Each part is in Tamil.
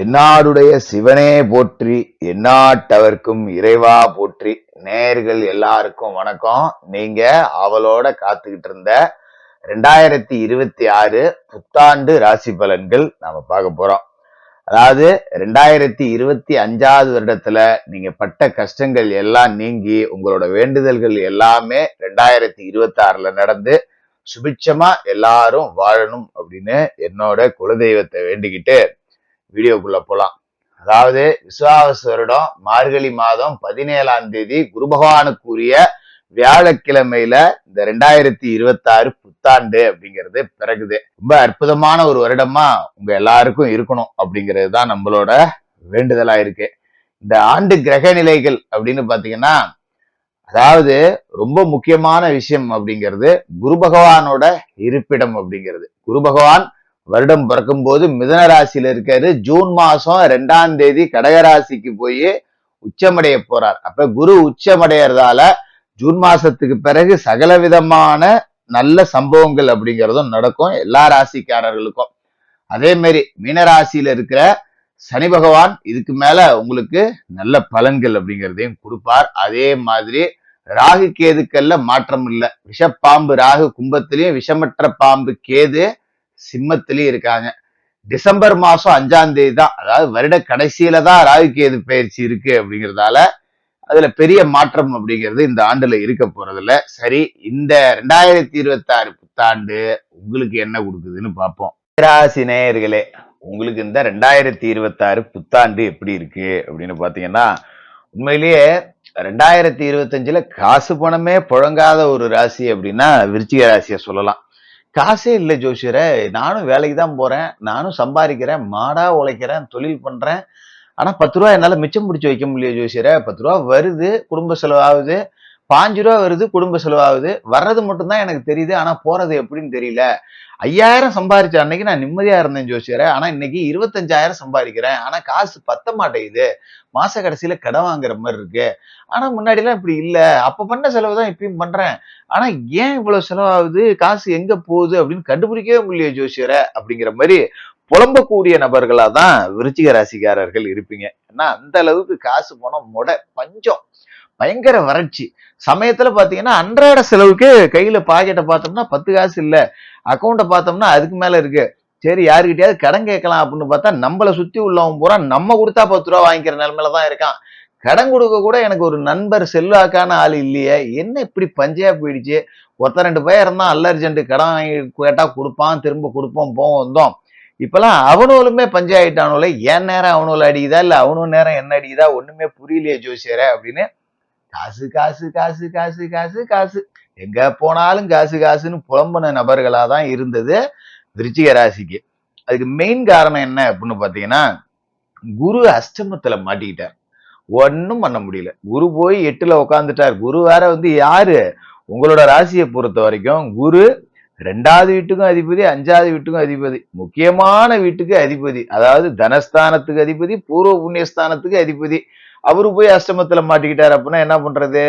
தென்னாடுடைய சிவனே போற்றி எந்நாட்டவர்க்கும் இறைவா போற்றி. நேர்கள் எல்லாருக்கும் வணக்கம். நீங்க அவளோட காத்துக்கிட்டு இருந்த ரெண்டாயிரத்தி இருபத்தி ஆறு புத்தாண்டு ராசி பலன்கள் நாம பார்க்க போறோம். அதாவது ரெண்டாயிரத்தி இருபத்தி அஞ்சாவது வருடத்துல நீங்க பட்ட கஷ்டங்கள் எல்லாம் நீங்கி உங்களோட வேண்டுதல்கள் எல்லாமே ரெண்டாயிரத்தி இருபத்தி ஆறுல நடந்து சுபிட்சமா எல்லாரும் வாழணும் அப்படின்னு என்னோட குலதெய்வத்தை வேண்டிக்கிட்டு வீடியோக்குள்ள போலாம். அதாவது விசுவாவச வருடம் மார்கழி மாதம் பதினேழாம் தேதி குரு பகவானுக்குரிய வியாழக்கிழமையில இந்த ரெண்டாயிரத்தி இருபத்தாறு புத்தாண்டு அப்படிங்கிறது பிறகுது. ரொம்ப அற்புதமான ஒரு வருடமா உங்க எல்லாருக்கும் இருக்கணும் அப்படிங்கிறது தான் நம்மளோட வேண்டுதலா இருக்கு இந்த ஆண்டு கிரக நிலைகள் அப்படின்னு பாத்தீங்கன்னா அதாவது ரொம்ப முக்கியமான விஷயம் அப்படிங்கிறது குரு பகவானோட இருப்பிடம் அப்படிங்கிறது. குரு பகவான் வருடம் பிறக்கும் போது மிதன ராசியில இருக்காரு. ஜூன் மாசம் ரெண்டாம் தேதி கடகராசிக்கு போய் உச்சமடைய போறார். அப்ப குரு உச்சமடையறதால ஜூன் மாசத்துக்கு பிறகு சகல விதமான நல்ல சம்பவங்கள் அப்படிங்கிறதும் நடக்கும். எல்லா ராசிக்காரர்களுக்கும். அதே மாதிரி மீனராசியில இருக்கிற சனி பகவான் இதுக்கு மேல உங்களுக்கு நல்ல பலன்கள் அப்படிங்கிறதையும் கொடுப்பார். அதே மாதிரி ராகு கேதுக்கள்ல மாற்றம் இல்லை. விஷப்பாம்பு ராகு கும்பத்திலையும் விஷமற்ற பாம்பு கேது சிம்மத்திலயும் இருக்காங்க. டிசம்பர் மாசம் அஞ்சாம் தேதி தான். அதாவது வருட கடைசியில தான் ராகுகேது பயிற்சி இருக்கு அப்படிங்கிறதால அதுல பெரிய மாற்றம் அப்படிங்கிறது இந்த ஆண்டுல இருக்க போறதுல சரி இந்த ரெண்டாயிரத்தி இருபத்தி ஆறு புத்தாண்டு உங்களுக்கு என்ன கொடுக்குதுன்னு பார்ப்போம். ராசி நேயர்களே உங்களுக்கு இந்த ரெண்டாயிரத்தி இருபத்தி ஆறு புத்தாண்டு எப்படி இருக்கு அப்படின்னு பாத்தீங்கன்னா உண்மையிலேயே ரெண்டாயிரத்தி இருபத்தஞ்சுல காசு பணமே புழங்காத ஒரு ராசி அப்படின்னா விருச்சிக ராசியை சொல்லலாம். காசே இல்லை ஜோசியரை. நானும் வேலைக்கு தான் போறேன். நானும் சம்பாதிக்கிறேன். மாடா உழைக்கிறேன். தொழில் பண்றேன். ஆனா பத்து ரூபா என்னால மிச்சம் பிடிச்சி வைக்க முடியல ஜோசியரை. பத்து ரூபா வருது குடும்ப செலவாகுது. பாஞ்சு ரூபா வருது குடும்ப செலவாகுது. வர்றது மட்டும்தான் எனக்கு தெரியுது. ஆனா போறது எப்படின்னு தெரியல. ஐயாயிரம் சம்பாதிச்ச அன்னைக்கு நான் நிம்மதியா இருந்தேன் ஜோசியரை ஆனா இன்னைக்கு இருபத்தஞ்சாயிரம் சம்பாதிக்கிறேன். ஆனா காசு பத்த மாட்டேங்குது. மாச கடைசியில கடன் வாங்குற மாதிரி இருக்கு. ஆனா முன்னாடி எல்லாம் இப்படி இல்ல. அப்ப பண்ண செலவு தான் இப்பயும் பண்றேன். ஆனா ஏன் இவ்வளவு செலவாகுது? காசு எங்க போகுது? அப்படின்னு கண்டுபிடிக்கவே முடியல ஜோசியரை அப்படிங்கிற மாதிரி புலம்பக்கூடிய நபர்களா தான் விருச்சிக ராசிக்காரர்கள் இருப்பீங்க. ஏன்னா அந்த அளவுக்கு காசு போனோம் முட பஞ்சம். பயங்கர வறட்சி. சமயத்துல பாத்தீங்கன்னா அன்றாட செலவுக்கு கையில பாக்கெட்டை பார்த்தோம்னா பத்து காசு இல்ல. அக்கௌண்ட்டை பார்த்தோம்னா அதுக்கு மேல இருக்கு. சரி யாருக்கிட்டயாவது கடன் கேட்கலாம் அப்படின்னு பார்த்தா நம்மளை சுத்தி உள்ளவன் பூரா நம்ம கொடுத்தா பத்து ரூபா வாங்கிக்கிற நிலமையில தான் இருக்கான். கடன் கொடுக்க கூட எனக்கு ஒரு நண்பர் செல்வாக்கான ஆள் இல்லையே. என்ன இப்படி பஞ்சையா போயிடுச்சு? ஒருத்த ரெண்டு பேர் இருந்தால் அல்லர்ஜென்ட் கடன் வாங்கி கேட்டா கொடுப்பான் திரும்ப கொடுப்போம் போவோம் வந்தோம். இப்பெல்லாம் அவனுவலுமே பஞ்சாயிட்டானுல என் நேரம் அவனுல அடிக்குதா? இல்லை அவனும் நேரம் என்ன அடிக்குதா? ஒன்றுமே புரியலையே ஜோசியரே அப்படின்னு காசு காசு காசு காசு காசு காசு. எங்க போனாலும் காசு காசுன்னு புலம்புன நபர்களா தான் இருந்தது விருச்சிக ராசிக்கு. அதுக்கு மெயின் காரணம் என்ன அப்படின்னு பாத்தீங்கன்னா குரு அஷ்டமத்துல மாட்டிக்கிட்டார். ஒன்றும் பண்ண முடியல. குரு போய் எட்டுல உட்காந்துட்டார் குரு வேற வந்து யாரு? உங்களோட ராசியை பொறுத்த வரைக்கும் குரு ரெண்டாவது வீட்டுக்கும் அதிபதி அஞ்சாவது வீட்டுக்கும் அதிபதி. முக்கியமான வீட்டுக்கு அதிபதி. அதாவது தனஸ்தானத்துக்கு அதிபதி பூர்வ புண்ணியஸ்தானத்துக்கு அதிபதி. அவரு போய் அஷ்டமத்துல மாட்டிக்கிட்டாரு அப்படின்னா என்ன பண்றது?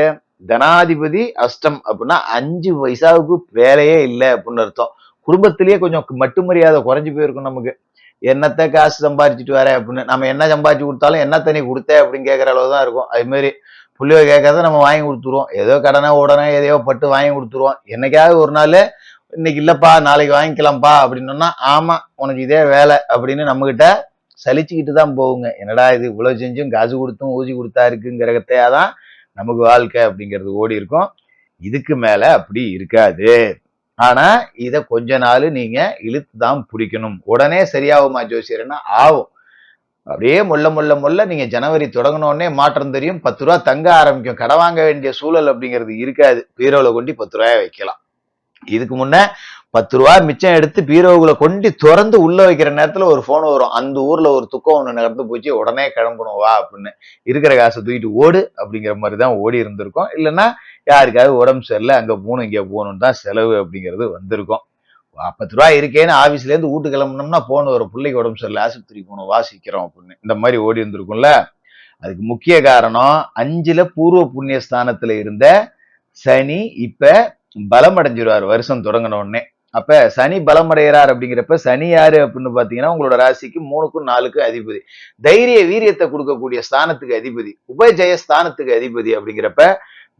தனாதிபதி அஷ்டம் அப்படின்னா அஞ்சு பைசாவுக்கு வேலையே இல்லை அப்படின்னு அர்த்தம். குடும்பத்திலேயே கொஞ்சம் மட்டு மரியாதை குறைஞ்சு போயிருக்கும் நமக்கு. என்னத்த காசு சம்பாதிச்சுட்டு வர அப்படின்னு. நம்ம என்ன சம்பாதிச்சு கொடுத்தாலும் என்ன தண்ணி கொடுத்தேன் அப்படின்னு கேட்கற அளவு தான் இருக்கும். அதுமாரி புள்ளியோ கேட்கறத நம்ம வாங்கி கொடுத்துருவோம். ஏதோ கடனை உடனே எதையோ பட்டு வாங்கி கொடுத்துருவோம். என்னைக்காவது ஒரு நாள் இன்னைக்கு இல்லைப்பா நாளைக்கு வாங்கிக்கலாம்ப்பா அப்படின்னோம்னா ஆமாம் உனக்கு இதே வேலை அப்படின்னு நம்மகிட்ட சலிச்சுக்கிட்டு தான் போகுங்க. என்னடா இது இவ்வளவு செஞ்சும் காசு கொடுத்தும் ஊசி கொடுத்தா இருக்குங்கிறகத்தையா தான் நமக்கு வாழ்க்கை அப்படிங்கிறது ஓடி இருக்கும். இதுக்கு மேல அப்படி இருக்காது. ஆனா இதை கொஞ்ச நாள் நீங்க இழுத்து தான் பிடிக்கணும். உடனே சரியாகுமா ஜோசியர்னா ஆகும். அப்படியே முள்ள முள்ள முள்ள நீங்க ஜனவரி தொடங்கினோடனே மாற்றம் தெரியும். பத்து ரூபா தங்க ஆரம்பிக்கும். கடை வாங்க வேண்டிய சூழல் அப்படிங்கிறது இருக்காது. பீரோல கொண்டு பத்து ரூபாய வைக்கலாம். இதுக்கு முன்ன பத்து ரூபா மிச்சம் எடுத்து பீரோவுக்குள்ள கொண்டு திறந்து உள்ள வைக்கிற நேரத்துல ஒரு போன் வரும். அந்த ஊர்ல ஒரு துக்கம் ஒன்று நடந்து போச்சு உடனே கிளம்பணும் வா அப்படின்னு. இருக்கிற காசை தூக்கிட்டு ஓடு அப்படிங்கிற மாதிரி தான் ஓடி இருந்திருக்கோம். இல்லைன்னா யாருக்காவது உடம்பு சரியில்லை அங்க போகணும் இங்கே போகணும்னு தான் செலவு அப்படிங்கிறது வந்திருக்கும். பத்து ரூபா இருக்கேன்னு ஆபீஸ்ல இருந்து வீட்டு கிளம்பணும்னா போன ஒரு பிள்ளைக்கு உடம்பு சரியில்லை ஆஸ்பத்திரிக்கு போகணும் வாசிக்கிறோம் அப்படின்னு. இந்த மாதிரி ஓடி இருந்திருக்கும்ல. அதுக்கு முக்கிய காரணம் அஞ்சுல பூர்வ புண்ணிய ஸ்தானத்துல இருந்த சனி இப்ப பலம் அடைஞ்சிருவார். வருஷம் தொடங்கின உடனே. அப்ப சனி பலமடைகிறார் அப்படிங்கிறப்ப சனி யாரு அப்படின்னு பாத்தீங்கன்னா உங்களோட ராசிக்கு மூணுக்கும் நாலுக்கு அதிபதி. தைரிய வீரியத்தை கொடுக்கக்கூடிய ஸ்தானத்துக்கு அதிபதி. உபஜய ஸ்தானத்துக்கு அதிபதி அப்படிங்கிறப்ப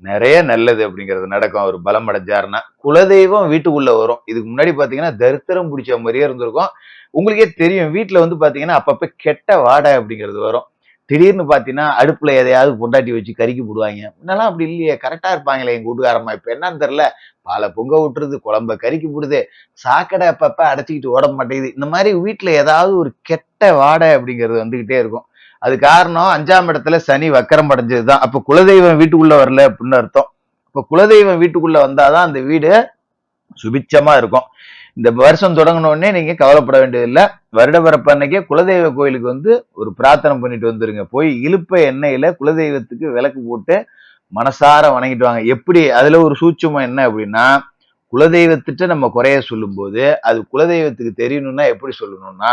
நிறைய நல்லது அப்படிங்கிறது நடக்கும். அவர் பலம் அடைஞ்சாருன்னா குலதெய்வம் வீட்டுக்குள்ள வரும். இதுக்கு முன்னாடி பாத்தீங்கன்னா தரித்திரம் பிடிச்ச மாதிரியே இருந்திருக்கும். உங்களுக்கே தெரியும் வீட்டுல வந்து பாத்தீங்கன்னா அப்பப்ப கெட்ட வாடை அப்படிங்கிறது வரும். திடீர்னு பார்த்தீங்கன்னா அடுப்பில் எதையாவது பொண்டாட்டி வச்சு கறிக்கி போடுவாங்க. முன்னெல்லாம் அப்படி இல்லையே கரெக்டாக இருப்பாங்களே எங்கள் வீட்டுக்காரம்மா. இப்போ என்னன்னு தெரில பாலை பொங்க விட்டுறது குழம்ப கறிக்கி போடுது சாக்கடை அப்பப்போ அடைச்சிக்கிட்டு ஓட மாட்டேங்குது. இந்த மாதிரி வீட்டில் ஏதாவது ஒரு கெட்ட வாடை அப்படிங்கிறது வந்துக்கிட்டே இருக்கும். அது காரணம் அஞ்சாம் இடத்துல சனி வக்கரம் அடைஞ்சதுதான். அப்போ குலதெய்வம் வீட்டுக்குள்ளே வரல அப்படின்னு அர்த்தம். இப்போ குலதெய்வம் வந்தால் தான் அந்த வீடு சுபிச்சமாக இருக்கும். இந்த வருஷம் தொடங்கினோடனே நீங்கள் நீங்க கவலைப்பட வேண்டியதில்லை. வருட பிறப்பு அன்னைக்கே குலதெய்வ கோயிலுக்கு வந்து ஒரு பிரார்த்தனை பண்ணிட்டு வந்துருங்க. போய் இழுப்ப எண்ணெயில குலதெய்வத்துக்கு விளக்கு போட்டு மனசார வணங்கிட்டு வாங்க. எப்படி? அதுல ஒரு சூட்சமம் என்ன அப்படின்னா குலதெய்வத்திட்ட நம்ம குறைய சொல்லும்போது அது குலதெய்வத்துக்கு தெரியணும்னா எப்படி சொல்லணும்னா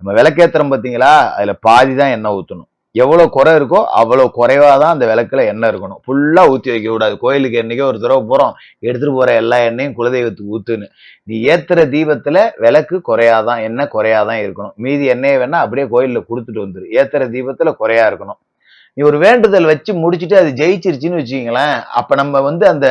நம்ம விளக்கேத்துறோம் பார்த்தீங்களா? அதுல பாதி தான் எண்ணெய் ஊற்றணும் எவ்வளோ குறை இருக்கோ அவ்வளோ குறைவா தான் அந்த விளக்கில் எண்ணெய் இருக்கணும். ஃபுல்லாக ஊற்றி வைக்க கூடாது கோயிலுக்கு என்னைக்கோ ஒரு தடவை போகிறோம் எடுத்துகிட்டு போகிற எல்லா எண்ணெயும் குலதெய்வத்துக்கு ஊற்றுன்னு நீ ஏற்றுற தீபத்தில் விளக்கு குறையாதான் எண்ணெய் குறையாதான் இருக்கணும். மீதி எண்ணெயை வேணால் அப்படியே கோயிலில் கொடுத்துட்டு வந்துடு ஏற்றுற தீபத்தில் குறையா இருக்கணும். நீ ஒரு வேண்டுதல் வச்சு முடிச்சுட்டு அது ஜெயிச்சிருச்சுன்னு வச்சுக்கிங்களேன். அப்போ நம்ம வந்து அந்த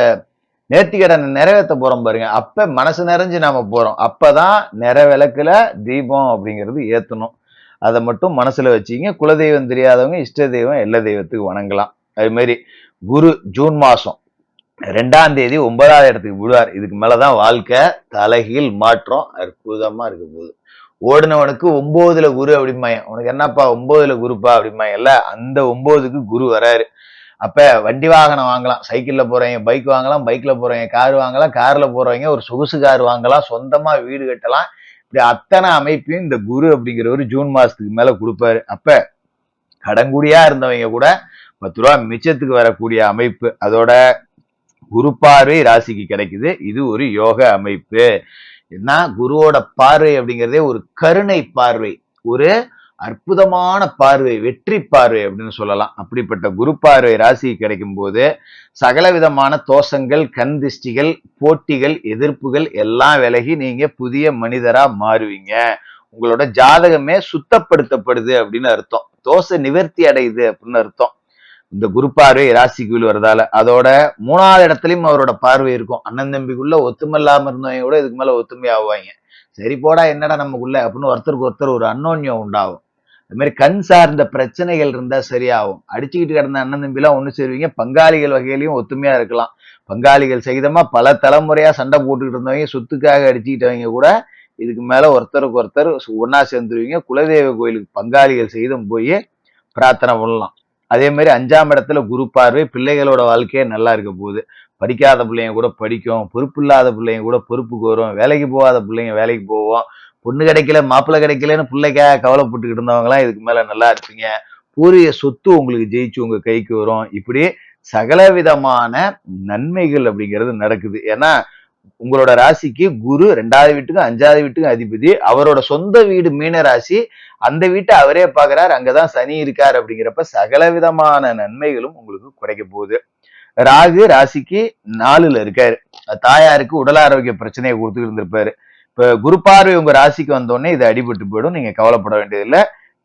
நேர்த்திக்கடனை நிறைவேற்ற போகிறோம் பாருங்க. அப்போ மனசு நிறைஞ்சு நாம் போகிறோம் அப்போ தான் நிற விளக்கில் தீபம் அப்படிங்கிறது ஏற்றணும் அதை மட்டும் மனசில் வச்சுங்க குலதெய்வம் தெரியாதவங்க இஷ்ட தெய்வம் எல்லா தெய்வத்துக்கு வணங்கலாம். அதுமாரி குரு ஜூன் மாதம் ரெண்டாம் தேதி ஒன்பதாவது இடத்துக்கு விடுவார். இதுக்கு மேலே தான் வாழ்க்கை தலைகீழ் மாற்றம் அற்புதமாக இருக்க போகுது. ஓடினவனுக்கு ஒம்போதுல குரு அப்படிம்பாங்க. உனக்கு என்னப்பா ஒம்போதுல குருப்பா அப்படிம்பாங்கல்ல அந்த ஒம்போதுக்கு குரு வராரு. அப்போ வண்டி வாகனம் வாங்கலாம். சைக்கிளில் போகிறவங்க பைக் வாங்கலாம் பைக்கில் போகிறவங்க கார் வாங்கலாம் காரில் போகிறவங்க ஒரு சொகுசு கார் வாங்கலாம் சொந்தமாக வீடு கட்டலாம். இப்படி அத்தனை அமைப்பையும் இந்த குரு அப்படிங்கிறவர் ஜூன் மாசத்துக்கு மேல கொடுப்பாரு. அப்ப கடங்குடியா இருந்தவங்க கூட பத்து ரூபா மிச்சத்துக்கு வரக்கூடிய அமைப்பு அதோட குரு பார்வை ராசிக்கு கிடைக்குது. இது ஒரு யோக அமைப்பு. என்ன குருவோட பார்வை அப்படிங்கிறதே ஒரு கருணை பார்வை. ஒரு அற்புதமான பார்வை வெற்றி பார்வை அப்படின்னு சொல்லலாம். அப்படிப்பட்ட குரு பார்வை ராசி கிடைக்கும் போது சகல விதமான தோஷங்கள் கண் திஷ்டிகள் போட்டிகள் எதிர்ப்புகள் எல்லாம் விலகி நீங்க புதிய மனிதரா மாறுவீங்க. உங்களோட ஜாதகமே சுத்தப்படுத்தப்படுது அப்படின்னு அர்த்தம். தோசை நிவர்த்தி அடையுது அப்படின்னு அர்த்தம். இந்த குரு பார்வை ராசிக்குள் வரதால அதோட மூணாவது இடத்துலயும் அவரோட பார்வை இருக்கும். அண்ணன் தம்பிக்குள்ள ஒத்துமை இல்லாம இருந்தவங்க கூட இதுக்கு மேல ஒத்துமை ஆவாங்க சரி போடா என்னடா நமக்குள்ள அப்படின்னு ஒருத்தருக்கு ஒருத்தர் ஒரு அன்னோன்யம் உண்டாகும். அது மாதிரி கண் சார்ந்த பிரச்சனைகள் இருந்தா சரியாகும். அடிச்சுக்கிட்டு கிடந்த அண்ணன் தம்பிலாம் ஒன்று சேருவீங்க பங்காளிகள் வகையிலையும் ஒத்துமையா இருக்கலாம். பங்காளிகள் சகிதமாக பல தலைமுறையா சண்டை போட்டுக்கிட்டு இருந்தவங்க சொத்துக்காக அடிச்சுக்கிட்டவங்க கூட இதுக்கு மேல ஒருத்தருக்கு ஒருத்தர் ஒன்னா சேர்ந்துருவீங்க. குலதெய்வ கோயிலுக்கு பங்காளிகள் சகிதம் போய் பிரார்த்தனை பண்ணலாம். அதே மாதிரி அஞ்சாம் இடத்துல குரு பார்வை பிள்ளைகளோட வாழ்க்கையே நல்லா இருக்க போகுது. படிக்காத பிள்ளைங்க கூட படிக்கும் பொறுப்பு இல்லாத பிள்ளைங்க கூட பொறுப்புக்கு வரும் வேலைக்கு போகாத பிள்ளைங்க வேலைக்கு போவோம். பொண்ணு கிடைக்கல மாப்பிள்ளை கிடைக்கலன்னு பிள்ளைக்கா கவலைப்பட்டுக்கிட்டு இருந்தவங்களாம் இதுக்கு மேல நல்லா இருப்பீங்க. கூறிய சொத்து உங்களுக்கு ஜெயிச்சு உங்க கைக்கு வரும். இப்படி சகல விதமான நன்மைகள் அப்படிங்கிறது நடக்குது. ஏன்னா உங்களோட ராசிக்கு குரு ரெண்டாவது வீட்டுக்கும் அஞ்சாவது வீட்டுக்கும் அதிபதி. அவரோட சொந்த வீடு மீன ராசி. அந்த வீட்டை அவரே பாக்குறாரு அங்கதான் சனி இருக்காரு அப்படிங்கிறப்ப சகல விதமான நன்மைகளும் உங்களுக்கு குறைக்க போகுது. ராகு ராசிக்கு நாலுல இருக்காரு. தாயாருக்கு உடல் ஆரோக்கிய பிரச்சனையை கொடுத்துட்டு இருந்திருப்பாரு. இப்ப குரு பார்வை உங்க ராசிக்கு வந்தோடனே இது அடிபட்டு போயிடும். நீங்க கவலைப்பட வேண்டியதில்லை.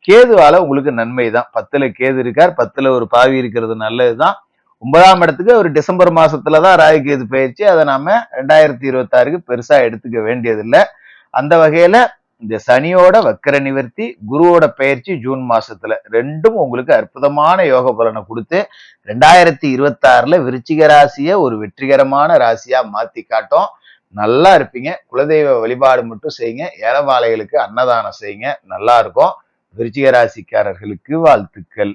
கேதுவால உங்களுக்கு நன்மை தான். பத்துல கேது இருக்கார். பத்துல ஒரு பாவி இருக்கிறது நல்லதுதான். ஒன்பதாம் இடத்துக்கு ஒரு டிசம்பர் மாசத்துலதான் ராகு கேது பயிற்சி. அதை நாம ரெண்டாயிரத்தி இருபத்தி ஆறுக்கு பெருசா எடுத்துக்க வேண்டியதில்லை. அந்த வகையில இந்த சனியோட வக்கர நிவர்த்தி குருவோட பயிற்சி ஜூன் மாசத்துல ரெண்டும் உங்களுக்கு அற்புதமான யோக பலனை கொடுத்து ரெண்டாயிரத்தி இருபத்தி ஆறுல விருச்சிக ராசிய ஒரு வெற்றிகரமான ராசியா மாத்தி காட்டும். நல்லா இருப்பீங்க. குலதெய்வ வழிபாடு மட்டும் செய்யுங்க. ஏழவாளைகளுக்கு அன்னதானம் செய்யுங்க. நல்லா இருக்கும். விருச்சிக ராசிக்காரர்களுக்கு வாழ்த்துக்கள்.